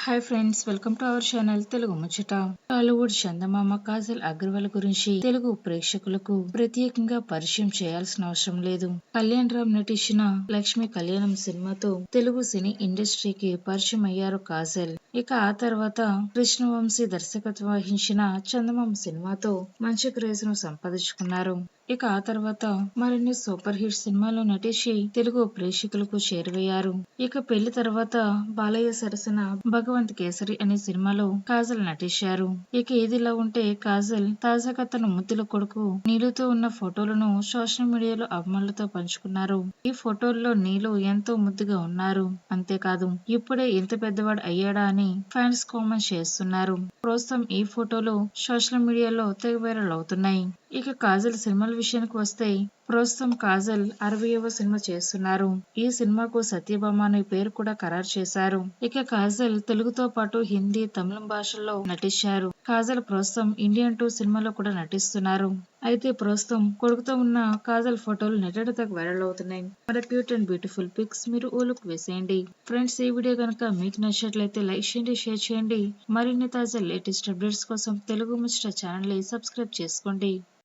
Hi friends welcome to our channel Telugu ముచ్చట Tollywood చందమామ కాజల్ అగర్వాల్ గురించి తెలుగు ప్రేక్షకులకు ప్రత్యేకంగా పరిచయం చేయాల్సిన అవసరం లేదు కళ్యాణ్ రామ్ నటించిన లక్ష్మి కళ్యాణం సినిమాతో తెలుగు సినీ ఇండస్ట్రీకి పరిచయం అయ్యారు కాజల్ ఇక ఆ తర్వాత కృష్ణవంశీ దర్శకత్వం వహించిన చందమామ సినిమాతో మంచి క్రేజ్ను సంపాదించుకున్నారు. ఇక ఆ తర్వాత మరిన్ని సూపర్ హిట్ సినిమాలు నటించి తెలుగు ప్రేక్షకులకు చేరువయ్యారు. ఇక పెళ్ళి తర్వాత బాలయ్య సరసన భగవంత్ కేసరి అనే సినిమాలో కాజల్ నటించారు. ఇక ఇదిలా ఉంటే కాజల్ తాజాగా తన ముద్దుల కొడుకు నీలుతో ఉన్న ఫోటోలను సోషల్ మీడియాలో అభిమానులతో పంచుకున్నారు. ఈ ఫోటోల్లో నీలు ఎంతో ముద్దుగా ఉన్నారు. అంతేకాదు ఇప్పుడే ఇంత పెద్దవాడు అయ్యాడా అని ఫ్యాన్స్ కామెంట్ చేస్తున్నారు. ప్రస్తుతం ఈ ఫోటోలు సోషల్ మీడియాలో తెగ వైరల్ అవుతున్నాయి. ఇక కాజల్ సినిమాల విషయానికి వస్తే ప్రస్తుతం కాజల్ అరవయవ సినిమా చేస్తున్నారు. ఈ సినిమాకు సత్యభామ అనే పేరు కూడా ఖరారు చేశారు. ఇక కాజల్ తెలుగుతో పాటు హిందీ తమిళం భాషల్లో నటించారు. కాజల్ ప్రస్తుతం ఇండియన్ టూ సినిమాలో కూడా నటిస్తున్నారు. అయితే ప్రస్తుతం కొడుకుతో ఉన్న కాజల్ ఫోటోలు నెట్టడతకు వైరల్ అవుతున్నాయి. మరి క్యూట్ అండ్ బ్యూటిఫుల్ పిక్స్ మీరు ఊలుకు వేసేయండి. ఫ్రెండ్స్ ఈ వీడియో కనుక మీకు నచ్చినట్లయితే లైక్ చేయండి షేర్ చేయండి. మరిన్ని తాజా లేటెస్ట్ అప్డేట్స్ కోసం తెలుగు ముచ్చట ఛానల్ సబ్స్క్రైబ్ చేసుకోండి.